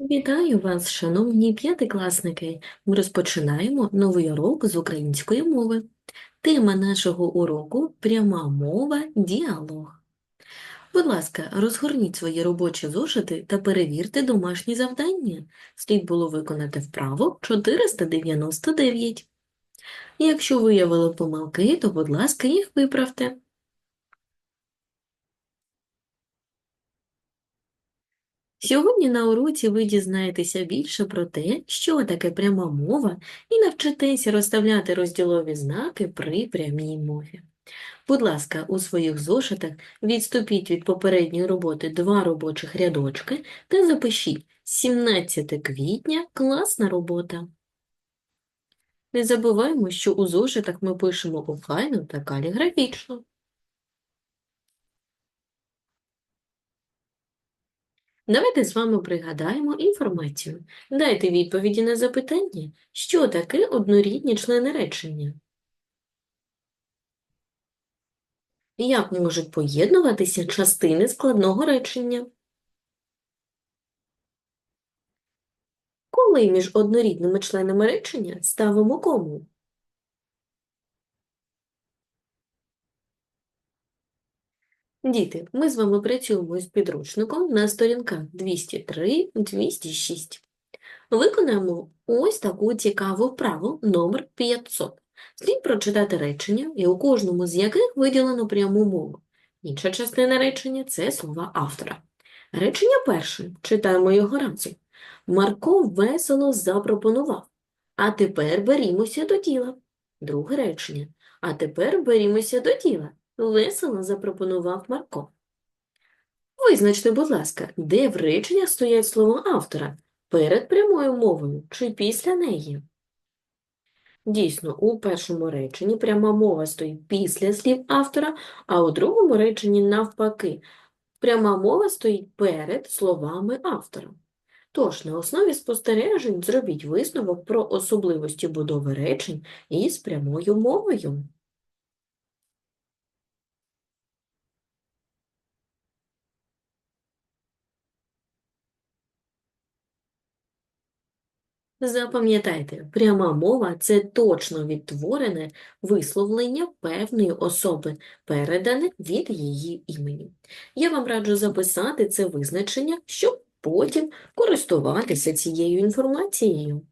Вітаю вас, шановні п'ятикласники! Ми розпочинаємо новий урок з української мови. Тема нашого уроку – пряма мова, діалог. Будь ласка, розгорніть свої робочі зошити та перевірте домашні завдання. Слід було виконати вправо 499. Якщо виявили помилки, то, будь ласка, їх виправте. Сьогодні на уроці ви дізнаєтеся більше про те, що таке пряма мова, і навчитеся розставляти розділові знаки при прямій мові. Будь ласка, у своїх зошитах відступіть від попередньої роботи два робочих рядочки та запишіть 17 квітня класна робота. Не забуваємо, що у зошитах ми пишемо охайно та каліграфічно. Давайте з вами пригадаємо інформацію. Дайте відповіді на запитання, що таке однорідні члени речення. Як можуть поєднуватися частини складного речення? Коли між однорідними членами речення ставимо кому? Діти, ми з вами працюємо з підручником на сторінках 203-206. Виконаємо ось таку цікаву вправу номер 500. Слід прочитати речення, і у кожному з яких виділено пряму мову. Інша частина речення – це слова автора. Речення перше, читаємо його разом. Марко весело запропонував. А тепер берімося до діла. Друге речення. А тепер берімося до діла. Весело запропонував Марко. Визначте, будь ласка, де в реченнях стоять слова автора перед прямою мовою чи після неї? Дійсно, у першому реченні пряма мова стоїть після слів автора, а у другому реченні навпаки. Пряма мова стоїть перед словами автора. Тож, на основі спостережень зробіть висновок про особливості будови речень із прямою мовою. Запам'ятайте, пряма мова – це точно відтворене висловлення певної особи, передане від її імені. Я вам раджу записати це визначення, щоб потім користуватися цією інформацією.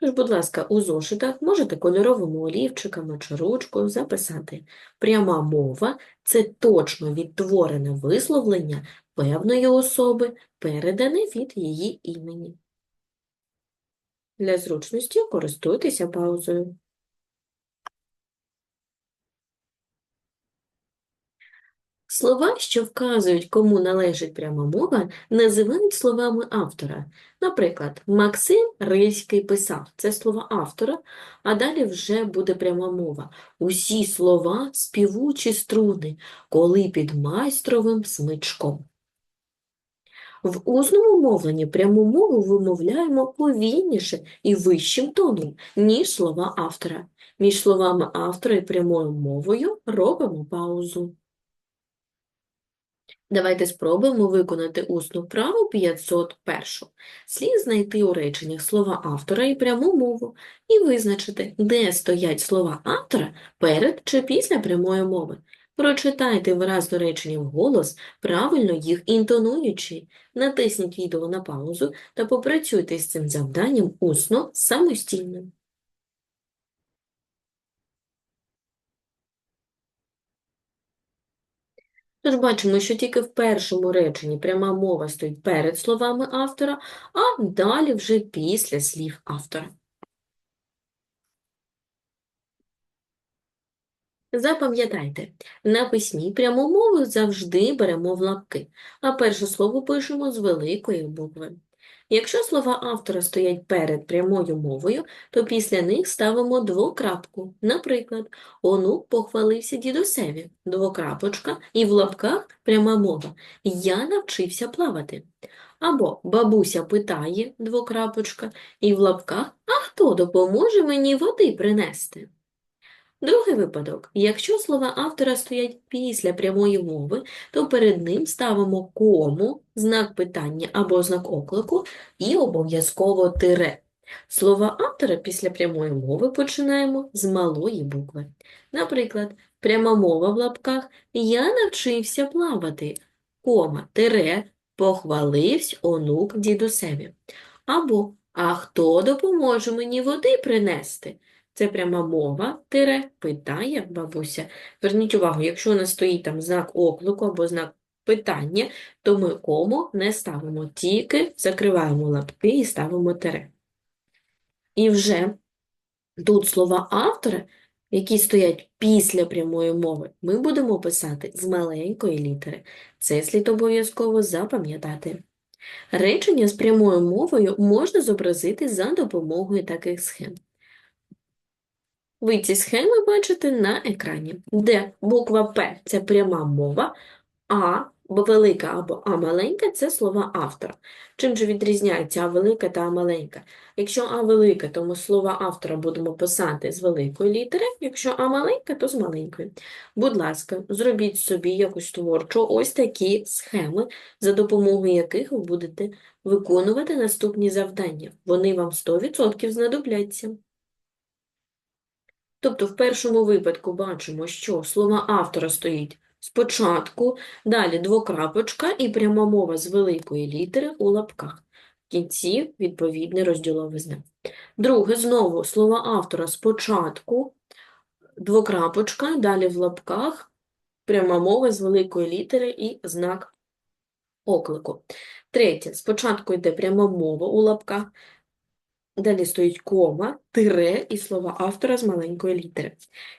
Тож, будь ласка, у зошитах можете кольоровими олівчиками чи ручкою записати. Пряма мова – це точно відтворене висловлення певної особи, передане від її імені. Для зручності користуйтеся паузою. Слова, що вказують, кому належить пряма мова, називають словами автора. Наприклад, Максим Рильський писав – це слова автора, а далі вже буде пряма мова. Усі слова – співучі струни, коли під майстровим смичком. В усному мовленні пряму мову вимовляємо повільніше і вищим тоном, ніж слова автора. Між словами автора і прямою мовою робимо паузу. Давайте спробуємо виконати усну вправу 501. Слід знайти у реченнях слова автора і пряму мову і визначити, де стоять слова автора перед чи після прямої мови. Прочитайте виразно речення вголос, правильно їх інтонуючи. Натисніть відео на паузу та попрацюйте з цим завданням усно самостійно. Тож бачимо, що тільки в першому реченні пряма мова стоїть перед словами автора, а далі вже після слів автора. Запам'ятайте, на письмі пряму мову завжди беремо в лапки, а перше слово пишемо з великої букви. Якщо слова автора стоять перед прямою мовою, то після них ставимо двокрапку. Наприклад, онук похвалився дідусеві, двокрапочка, і в лапках пряма мова. Я навчився плавати. Або бабуся питає, двокрапочка, і в лапках, а хто допоможе мені води принести? Другий випадок. Якщо слова автора стоять після прямої мови, то перед ним ставимо кому, знак питання або знак оклику і обов'язково тире. Слова автора після прямої мови починаємо з малої букви. Наприклад, пряма мова в лапках «Я навчився плавати», кома, тире, похваливсь онук дідусеві. Або «А хто допоможе мені води принести?» Це пряма мова, тире, питає бабуся. Зверніть увагу, якщо у нас стоїть там знак оклику або знак питання, то ми кому не ставимо, тільки закриваємо лапки і ставимо тире. І вже тут слова автора, які стоять після прямої мови, ми будемо писати з маленької літери. Це слід обов'язково запам'ятати. Речення з прямою мовою можна зобразити за допомогою таких схем. Ви ці схеми бачите на екрані, де буква П – це пряма мова, А велика або А маленька – це слова автора. Чим же відрізняється А велика та А маленька? Якщо А велика, то ми слова автора будемо писати з великої літери, якщо А маленька, то з маленької. Будь ласка, зробіть собі якусь творчу ось такі схеми, за допомогою яких ви будете виконувати наступні завдання. Вони вам 100% знадобляться. Тобто в першому випадку бачимо, що слова автора стоїть спочатку, далі двокрапочка і пряма мова з великої літери у лапках. В кінці відповідний розділовий знак. Друге, знову слова автора спочатку, двокрапочка, далі в лапках, пряма мова з великої літери і знак оклику. Третє, спочатку йде пряма мова у лапках, Далі стоїть кома, тире і слова автора з маленької літери.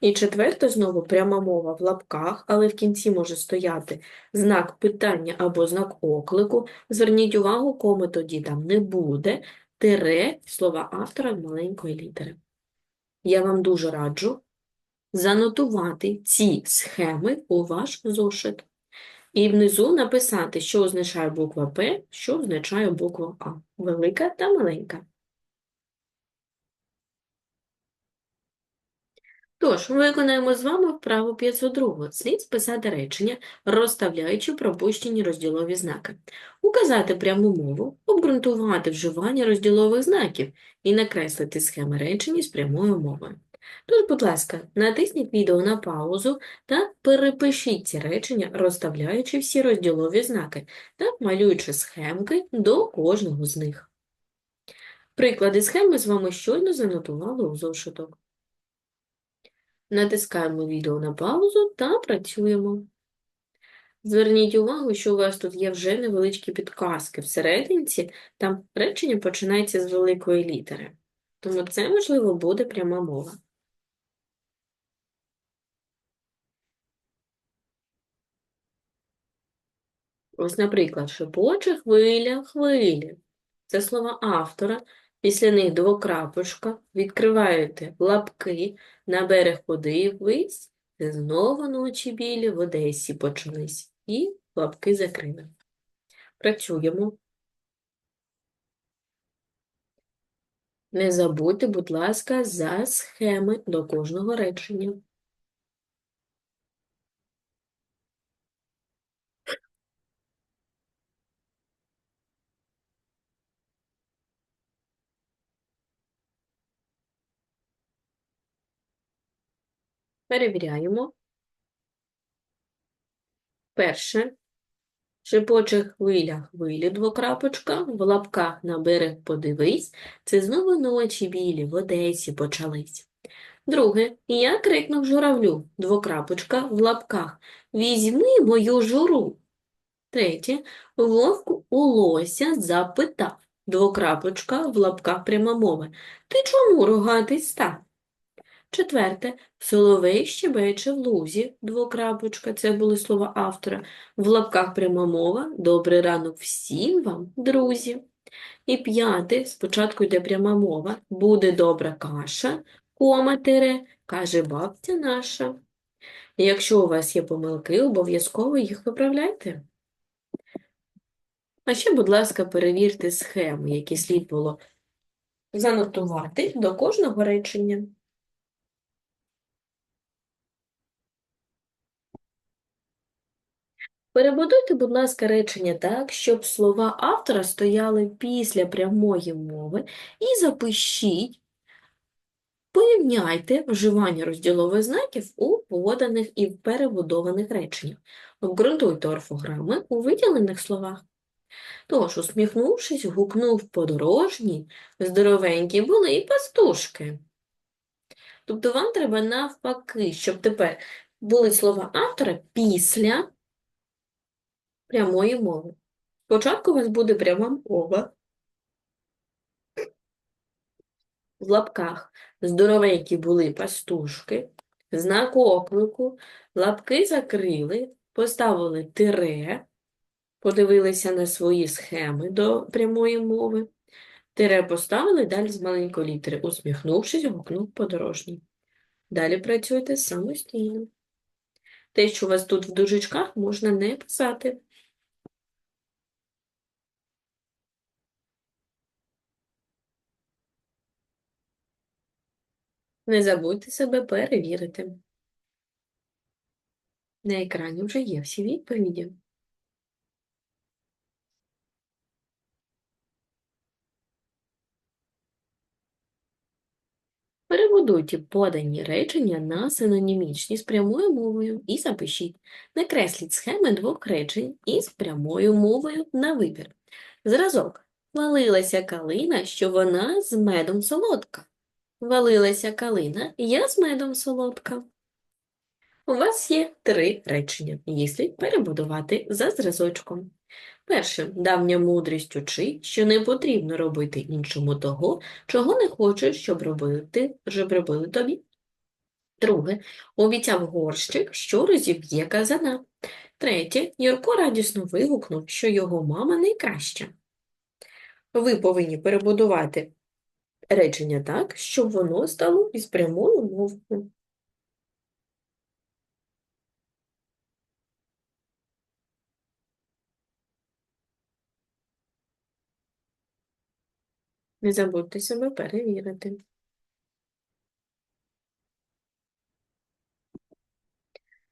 І четверте, знову пряма мова в лапках, але в кінці може стояти знак питання або знак оклику. Зверніть увагу, коми тоді там не буде, тире слова автора з маленької літери. Я вам дуже раджу занотувати ці схеми у ваш зошит. І внизу написати, що означає буква П, що означає буква А. Велика та маленька. Тож, виконаємо з вами вправу 502. Слід списати речення, розставляючи пропущені розділові знаки. Указати пряму мову, обґрунтувати вживання розділових знаків і накреслити схеми речення з прямою мовою. Тож, будь ласка, натисніть відео на паузу та перепишіть ці речення, розставляючи всі розділові знаки та малюючи схемки до кожного з них. Приклади схеми з вами щойно занотували у зошиток. Натискаємо відео на паузу та працюємо. Зверніть увагу, що у вас тут є вже невеличкі підказки. Всерединці там речення починається з великої літери. Тому це, можливо, буде пряма мова. Ось, наприклад, шепоче хвиля хвилі. Це слова автора. Після них двокрапочка, відкриваєте лапки, на берег подивись, знову ночі білі в Одесі почались. І лапки закрили. Працюємо. Не забудьте, будь ласка, за схеми до кожного речення. Перевіряємо. Перше. Шепоче хвиля хвилі двокрапочка, в лапках на берег подивись, це знову ночі білі в Одесі почались. Друге. Я крикнув журавлю, двокрапочка, в лапках, візьми мою журу. Третє. Вовк у лося запитав, двокрапочка, в лапках пряма мова. Ти чому рогатий став? Четверте. Соловей щебече в лузі, двокрапочка, це були слова автора. В лапках пряма мова. Добрий ранок всім вам, друзі. І п'яте. Спочатку йде пряма мова. Буде добра каша, кома тире, каже бабця наша. Якщо у вас є помилки, обов'язково їх виправляйте. А ще, будь ласка, перевірте схеми, які слід було занотувати до кожного речення. Перебудуйте, будь ласка, речення так, щоб слова автора стояли після прямої мови і запишіть, порівняйте вживання розділових знаків у поданих і перебудованих реченнях. Обґрунтуйте орфограми у виділених словах. Тож, усміхнувшись, гукнув подорожній, здоровенькі були і пастушки. Тобто вам треба навпаки, щоб тепер були слова автора після прямої мови. Спочатку у вас буде пряма мова. В лапках здоровенькі були пастушки, знак оклику, лапки закрили, поставили тире, подивилися на свої схеми до прямої мови. Тире поставили, далі з маленької літери, усміхнувшись, гукнув подорожній. Далі працюйте самостійно. Те, що у вас тут в дужечках, можна не писати. Не забудьте себе перевірити. На екрані вже є всі відповіді. Перебудуйте подані речення на синонімічні з прямою мовою і запишіть. Накресліть схеми двох речень із прямою мовою на вибір. Зразок. Валилася калина, що вона з медом солодка. Валилася калина, я з медом солодка. У вас є три речення. Їх слід перебудувати за зразочком. Перше, давня мудрість учить, що не потрібно робити іншому того, чого не хочеш, щоб робити, щоб робили тобі. Друге, обіцяв горщик, що розіб'є казана. Третє, Юрко радісно вигукнув, що його мама найкраща. Ви повинні перебудувати речення так, щоб воно стало із прямою мовою. Не забудьте себе перевірити.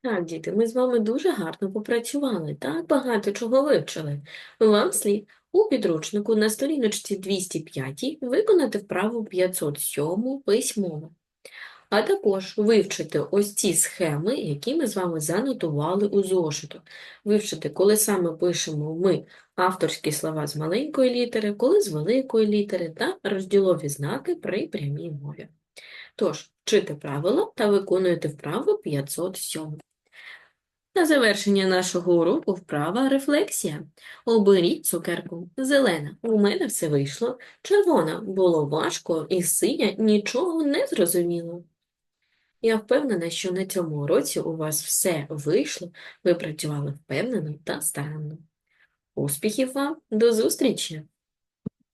Так, діти, ми з вами дуже гарно попрацювали, так багато чого вивчили. Вам слід у підручнику на сторіночці 205 виконати вправу 507 письмово. А також вивчити ось ці схеми, які ми з вами занотували у зошиту. Вивчити, коли саме пишемо ми авторські слова з маленької літери, коли з великої літери та розділові знаки при прямій мові. Тож, вчите правила та виконуйте вправу 507. На завершення нашого уроку вправа рефлексія. Оберіть цукерку. Зелена. У мене все вийшло. Червона. Було важко і синя нічого не зрозуміло. Я впевнена, що на цьому уроці у вас все вийшло, ви працювали впевнено та старанно. Успіхів вам, до зустрічі!